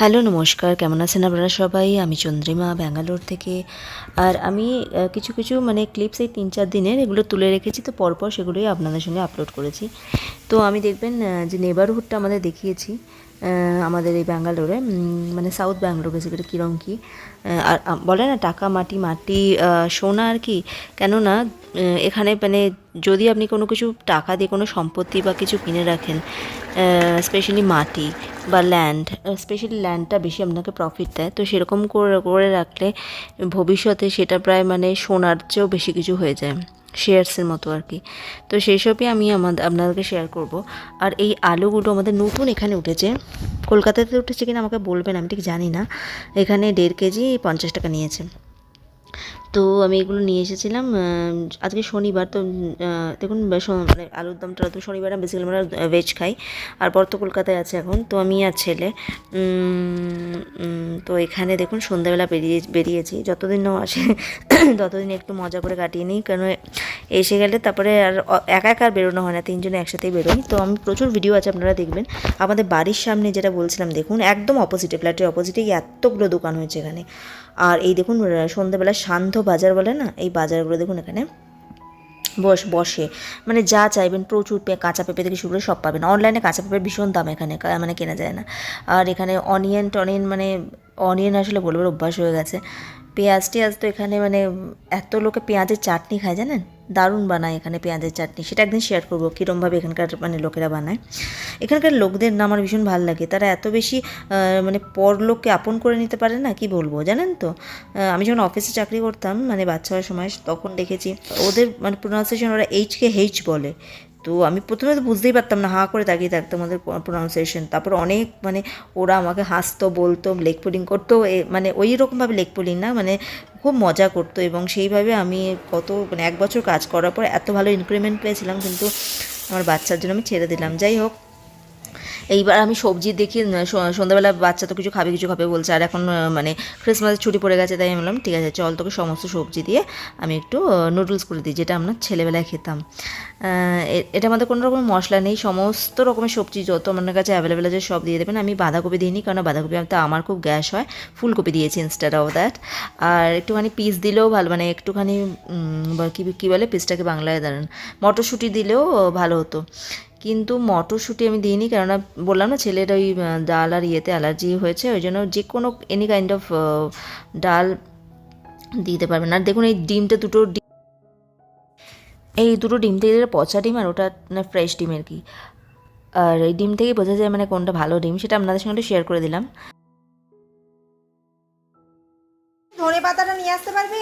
Hello, নমস্কার। কেমন আছেন আপনারা সবাই? আমি চন্দ্রিমা, ব্যাঙ্গালোর থেকে। আর আমি কিছু কিছু মানে ক্লিপস এই তিন চার দিনের এগুলো তুলে রেখেছি। তো পরপর সেগুলোই আপনাদের সঙ্গে আপলোড করেছি। তো আমি দেখবেন যে নেবারহুডটা আমাদের দেখিয়েছি আমাদের এই ব্যাঙ্গালোরে মানে সাউথ ব্যাঙ্গালোর বেসিক্যালি কীরকম কী? আর বলে না টাকা, মাটি মাটি সোনা আর কি? কেননা এখানে মানে যদি আপনি কোনো কিছু টাকা দিয়ে কোনো সম্পত্তি বা কিছু কিনে রাখেন স্পেশালি মাটি বা ল্যান্ড স্পেশালি ল্যান্ডটা বেশি আপনাকে প্রফিট দেয়, তো সেরকম করে করে রাখলে ভবিষ্যতে সেটা প্রায় মানে সোনার চেয়েও বেশি কিছু হয়ে যায়। শেয়ারসের মতো আর কি। তো সেই সবই আমি আমাদের আপনাদেরকে শেয়ার করব। আর এই আলুগুলো আমাদের নতুন এখানে উঠেছে। কলকাতাতে উঠেছে কিনা আমাকে বলবেন, আমি ঠিক জানি না। এখানে দেড় কেজি পঞ্চাশ টাকা নিয়েছে। তো আমি এগুলো নিয়ে এসেছিলাম আজকে শনিবার তো দেখুন মানে আলুর দামটা তো শনিবার বেসিক্যালি আমরা ভেজ খাই। আর বর তো কলকাতায় আছে এখন। তো আমি আর ছেলে তো এখানে দেখুন সন্ধ্যাবেলা বেরিয়ে, বেরিয়েছি। যতদিন না আসে, ততদিন একটু মজা করে কাটিয়ে নিই। কেন, এসে গেলে তারপরে আর একা একা আর বেরোনো হয় না। তিনজনে একসাথেই বেরোই। তো আমি প্রচুর ভিডিও আছে, আপনারা দেখবেন। আমাদের বাড়ির সামনে যেটা বলছিলাম, দেখুন, একদম অপোজিটে ফ্ল্যাটের অপোজিটেই এতগুলো দোকান হয়েছে এখানে। আর এই দেখুন সন্ধ্যাবেলা শান্ত বাজার বলে না, এই বাজারগুলো দেখুন এখানে বস, বসে। মানে যা চাইবেন, প্রচুর কাঁচা পেঁপে থেকে শুরু করে সব পাবেন। অনলাইনে কাঁচা পেঁপের ভীষণ দাম এখানে মানে কেনা যায় না। আর এখানে অনিয়ন টনিয়ন মানে অনিয়ন আসলে বলবার অভ্যাস হয়ে গেছে। পেঁয়াজ টিয়াজ তো এখানে মানে এত লোকে পেঁয়াজের চাটনি খায় জানেন? দারুণ বানায় এখানে পেঁয়াজের চাটনি। সেটা একদিন শেয়ার করব কীরমভাবে এখানকার মানে লোকেরা বানায়। এখানকার লোকদের না আমার ভীষণ ভালো লাগে। তারা এত বেশি মানে পর লোককে আপন করে নিতে পারে না, কি বলব? জানেন তো? আমি যখন অফিসে চাকরি করতাম মানে বাচ্চা হওয়ার সময়, তখন দেখেছি ওদের মানে প্রোনাউন্সিয়েশন ওরা এইচকে হেইচ বলে। তো আমি প্রথমে তো বুঝতেই পারতাম না, হা করে তাকিয়ে থাকতাম ওদের প্রোনাউন্সিয়েশন তারপর অনেক মানে ওরা আমাকে হাসতো, বলতো লেগ পুলিং করতো মানে ওই রকমভাবে লেগ পুলিং না মানে খুব মজা করতো। এবং সেইভাবে আমি কত মানে এক বছর কাজ করার পর এত ভালো ইনক্রিমেন্ট পেয়েছিলাম, কিন্তু আমার বাচ্চার জন্য আমি ছেড়ে দিলাম। যাই হোক এইবার আমি সবজি দেখি সন্ধ্যাবেলা বাচ্চা তো কিছু খাবে কিছু খাবে বলছে। আর এখন মানে ক্রিসমাসের ছুটি পড়ে গেছে, তাই আমি বললাম, ঠিক আছে, চল তোকে সমস্ত সবজি দিয়ে আমি একটু নুডলস করে দিই, যেটা আমরা ছেলেবেলায় খেতাম। এটা আমাদের কোনো রকম মশলা নেই, সমস্ত রকমের সবজি যত আমার কাছে অ্যাভেলেবেল আছে সব দিয়ে দেবেন। আমি বাঁধাকপি দিইনি কারণ বাঁধাকপি তো আমার খুব গ্যাস হয়, ফুলকপি দিয়েছি ইনস্টেড অফ দ্যাট আর একটুখানি পিস দিলেও ভালো মানে একটুখানি কী কী বলে পিসটাকে বাংলায়, দাঁড়ান, মটরশুঁটি দিলেও ভালো হতো। কিন্তু মটরশুঁটি আমি দিইনি কেননা বললাম না ছেলের ওই ডাল আর ইয়েতে অ্যালার্জি হয়েছে ওই জন্য যে কোনো এনি কাইন্ড অফ ডাল দিতে পারবেন। আর দেখুন এই ডিমটা দুটো ডিম এই দুটো ডিম থেকে পচা ডিম আর ওটা না ফ্রেশ ডিম আর কি। আর এই ডিম থেকেই বোঝা যায় মানে কোনটা ভালো ডিম সেটা আপনাদের সঙ্গে শেয়ার করে দিলাম। ধনে পাতাটা নিয়ে আসতে পারবে?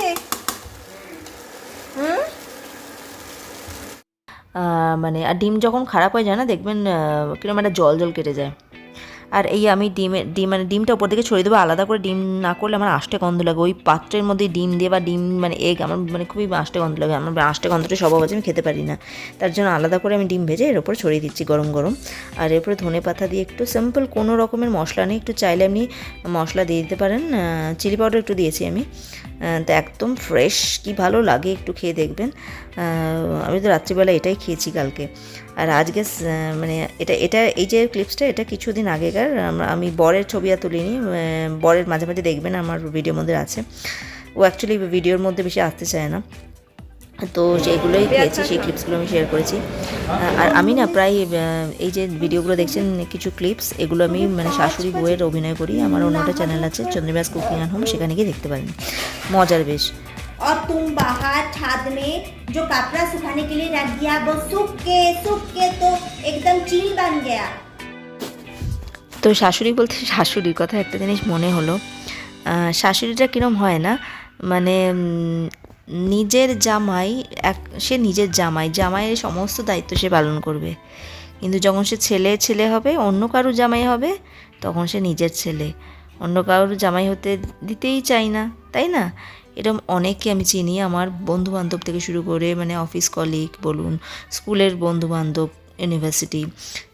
হুম? মানে আর ডিম যখন খারাপ হয়ে যায় না, দেখবেন কীরকম একটা জল জল কেটে যায়। আর এই আমি ডিমে, ডিম মানে ডিমটা উপর দিকে ছড়িয়ে দেবো, আলাদা করে ডিম না করলে আমার আষ্টে গন্ধ লাগে। ওই পাত্রের মধ্যে ডিম দিয়ে বা ডিম মানে এগ আমার মানে খুবই আষ্টে গন্ধ লাগে। আমার আষ্টে গন্ধটা স্বভাব আছে আমি খেতে পারি না। তার জন্য আলাদা করে আমি ডিম ভেজে এর উপর ছড়িয়ে দিচ্ছি গরম গরম। আর এরপরে ধনে পাতা দিয়ে একটু সিম্পল কোনো রকমের মশলা নেই। একটু চাইলে আপনি মশলা দিয়ে দিতে পারেন। চিলি পাউডার একটু দিয়েছি আমি। তো একদম ফ্রেশ কি ভালো লাগে একটু খেয়ে দেখবেন। আমি তো রাত্রিবেলা এটাই খেয়েছি কালকে। আর আজকে মানে এটা এটা, এই যে ক্লিপসটা এটা কিছুদিন আগেকার আমি বরের ছবি আর তুলিনি বরের মাঝে মাঝে দেখবেন আমার ভিডিওর মধ্যে আছে। ও অ্যাকচুয়ালি ভিডিওর মধ্যে বেশি আসতে চায় না। তো সেইগুলোই খেয়েছি সেই ক্লিপসগুলো আমি শেয়ার করেছি আহ, আর আমি না প্রায় আহ, এই যে ভিডিওগুলো দেখছেন কিছু ক্লিপস এগুলো আমি মানে শাশুড়ি বউয়ের অভিনয় করি আমার অন্য একটা চ্যানেল আছে চন্দ্রবাস কুকিং অ্যান্ড হোম সেখানে গিয়ে দেখতে পারেন মজার বেশ और तुम बाहर छाद में जो कपड़ा सुखाने के लिए रख दिया वो सूख के सूख के तो एकदम चील बन गया তো শাশুড়ি বলতে শাশুড়ির কথা একটা জিনিস মনে হলো আহ, শাশুড়িটা কীরম হয় না মানে উম, নিজের জামাই এক, সে নিজের জামাই, জামাইয়ের সমস্ত দায়িত্ব সে পালন করবে। কিন্তু যখন সে ছেলে ছেলে হবে, অন্য কারও জামাই হবে, তখন সে নিজের ছেলে। অন্য কারোর জামাই হতে দিতেই চাই না, তাই না? এরকম অনেককে আমি চিনি, আমার বন্ধু বান্ধব থেকে শুরু করে মানে অফিস কলিগ বলুন, স্কুলের বন্ধু বান্ধব ইউনিভার্সিটি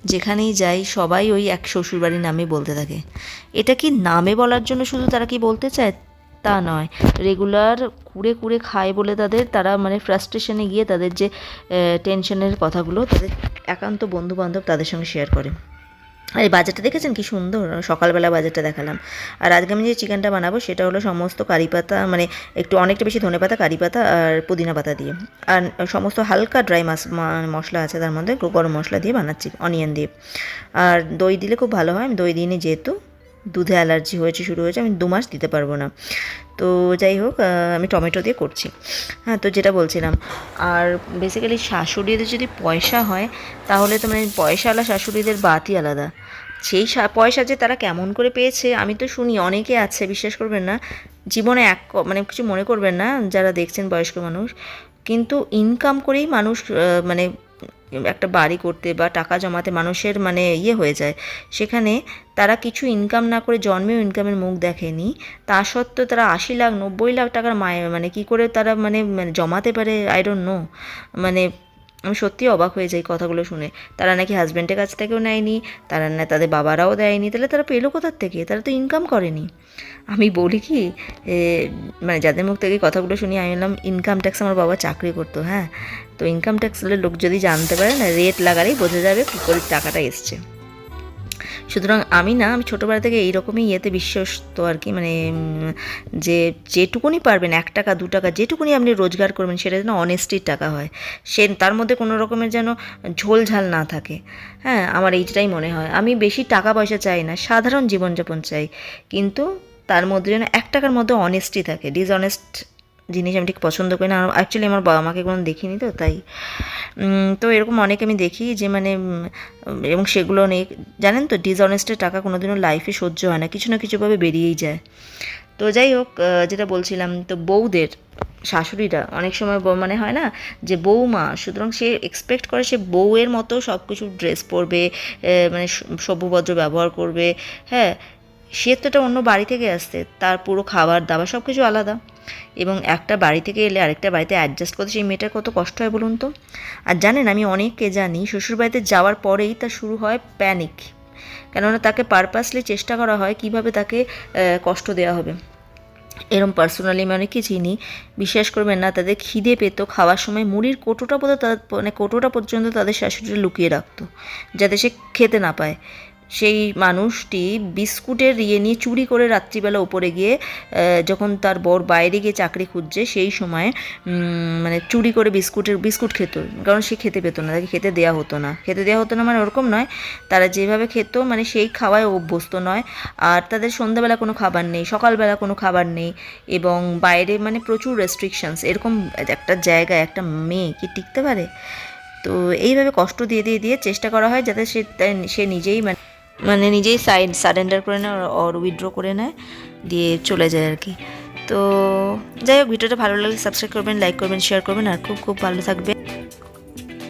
যেখানেই যাই, সবাই ওই এক শ্বশুরবাড়ির নামে বলতে থাকে। এটা কি নামে বলার জন্য শুধু তারা কি বলতে চায়? তা নয়। রেগুলার কুড়ে কুড়ে খায় বলে তাদের তারা মানে ফ্রাস্ট্রেশনে গিয়ে তাদের যে টেনশনের কথাগুলো তাদের একান্ত বন্ধু বান্ধব তাদের সঙ্গে শেয়ার করে। আর এই বাজারটা দেখেছেন? কি সুন্দর। সকালবেলা বাজারটা দেখালাম। আর আজকে আমি যে চিকেনটা বানাবো সেটা হলো সমস্ত কারি পাতা মানে একটু অনেকটা বেশি ধনে পাতা, কারি পাতা আর পুদিনা পাতা দিয়ে। আর সমস্ত হালকা ড্রাই মাস মশলা আছে তার মধ্যে গরম মশলা দিয়ে বানাচ্ছি অনিয়ন দিয়ে। আর দই দিলে খুব ভালো হয়। আমি দই দিইনি যেহেতু। দুধে অ্যালার্জি হয়েছে, শুরু হয়েছে, আমি দু মাস দিতে পারব না। তো যাই হোক আমি টমেটো দিয়ে করছি। হ্যাঁ তো যেটা বলছিলাম, আর বেসিক্যালি শাশুড়িদের যদি পয়সা হয়, তাহলে তো মানে পয়সাওয়ালা শাশুড়িদের বাতই আলাদা। সেই পয়সা যে তারা কেমন করে পেয়েছে, আমি তো শুনি, অনেকে আছে, বিশ্বাস করবেন না, জীবনে এক মানে কিছু মনে করবেন না, যারা দেখছেন বয়স্ক মানুষ, কিন্তু ইনকাম করেই মানুষ মানে একটা বাড়ি করতে বা টাকা জমাতে মানুষের মানে ইয়ে হয়ে যায়। সেখানে তারা কিছু ইনকাম না করে জন্মেও ইনকামের মুখ দেখেনি। তা সত্ত্বেও তারা আশি লাখ, নব্বই লাখ টাকার মায়ে মানে কি করে তারা মানে মানে জমাতে পারে? আই ডোন্ট নো মানে আমি সত্যিই অবাক হয়ে যাই কথাগুলো শুনে। তারা নাকি হাজব্যান্ডের কাছ থেকেও নেয়নি, তারা না তাদের বাবারাও দেয়নি, তাহলে তারা পেল কোথার থেকে? তারা তো ইনকাম করেনি। আমি বলি কি মানে যাদের মুখ থেকে কথাগুলো শুনি, আমি বললাম ইনকাম ট্যাক্স আমার বাবা চাকরি করতো হ্যাঁ? তো ইনকাম ট্যাক্সের লোক যদি জানতে পারে না রেট লাগালেই বোঝা যাবে কী করে টাকাটা এসছে। সুতরাং আমি না, আমি ছোটোবেলা থেকে এইরকমই ইয়েতে বিশ্বস্ত আর কি মানে যে যেটুকুনি পারবেন, এক টাকা, দু টাকা, যেটুকুনি আপনি রোজগার করবেন, সেটা যেন অনেস্টির টাকা হয়। সে, তার মধ্যে কোনো রকমের যেন ঝোলঝাল না থাকে। হ্যাঁ আমার এইটাই মনে হয়। আমি বেশি টাকা পয়সা চাই না, সাধারণ জীবনযাপন চাই। কিন্তু তার মধ্যে যেন এক টাকার মধ্যে অনেস্টি থাকে ডিসঅনেস্ট জিনিস আমি ঠিক পছন্দ করি না। অ্যাকচুয়ালি আমার বাবা মাকে কোনো দেখিনি তো, তাই তো এরকম অনেক আমি দেখি যে মানে এবং সেগুলো নেই জানেন তো ডিসঅনেস্টের টাকা কোনোদিনও লাইফে সহ্য হয় না, কিছু না কিছুভাবে বেরিয়েই যায়। তো যাই হোক যেটা বলছিলাম, তো বউদের, শাশুড়িরা, অনেক সময় মানে হয় না, যে বউমা, সুতরাং সে এক্সপেক্ট করে সে বউয়ের মতো সব কিছু ড্রেস পরবে মানে সভ্যভদ্র ব্যবহার করবে হ্যাঁ সে তো এটা অন্য বাড়ি থেকে আসছে, তার পুরো খাবার দাবার সব কিছু আলাদা। এবং একটা বাড়ি থেকে এলে আরেকটা বাড়িতে অ্যাডজাস্ট করতে সেই মেয়েটার কত কষ্ট হয় বলুন তো? আর জানেন, আমি অনেককে জানি শ্বশুরবাড়িতে যাওয়ার পরেই তার শুরু হয় প্যানিক কেননা তাকে পারপাসলি চেষ্টা করা হয় কীভাবে তাকে কষ্ট দেওয়া হবে। এরম পার্সোনালি আমি অনেককে চিনি। বিশ্বাস করবেন না, তাদের খিদে পেতো, খাওয়ার সময় মুড়ির কোটোটা পর্যন্ত মানে কোটোটা পর্যন্ত তাদের শাশুড়িরা লুকিয়ে রাখতো, যাতে সে খেতে না পায়। সেই মানুষটি বিস্কুটের ইয়ে নিয়ে চুরি করে রাত্রিবেলা ওপরে গিয়ে যখন তার বর বাইরে গিয়ে চাকরি খুঁজছে, সেই সময় মানে চুরি করে বিস্কুটের, বিস্কুট খেত। কারণ সে খেতে পেতো না, তাকে খেতে দেওয়া হতো না। খেতে দেওয়া হতো না মানে ওরকম নয়, তারা যেভাবে খেত মানে সেই খাওয়ায় অভ্যস্ত নয়। আর তাদের সন্ধ্যাবেলা কোনো খাবার নেই, সকালবেলা কোনো খাবার নেই এবং বাইরে মানে প্রচুর রেস্ট্রিকশানস এরকম একটা জায়গায় একটা মেয়ে কি টিকতে পারে? তো এইভাবে কষ্ট দিয়ে দিয়ে দিয়ে চেষ্টা করা হয় যাতে সে সে নিজেই মানে মানে নিজেই সাইড সারেন্ডার করে নেয় অর উইথড্র করে নেয়, দিয়ে চলে যায় আর কি। তো যাই হোক, ভিডিওটা ভালো লাগলে সাবস্ক্রাইব করবেন লাইক করবেন শেয়ার করবেন, আর খুব খুব ভালো থাকবে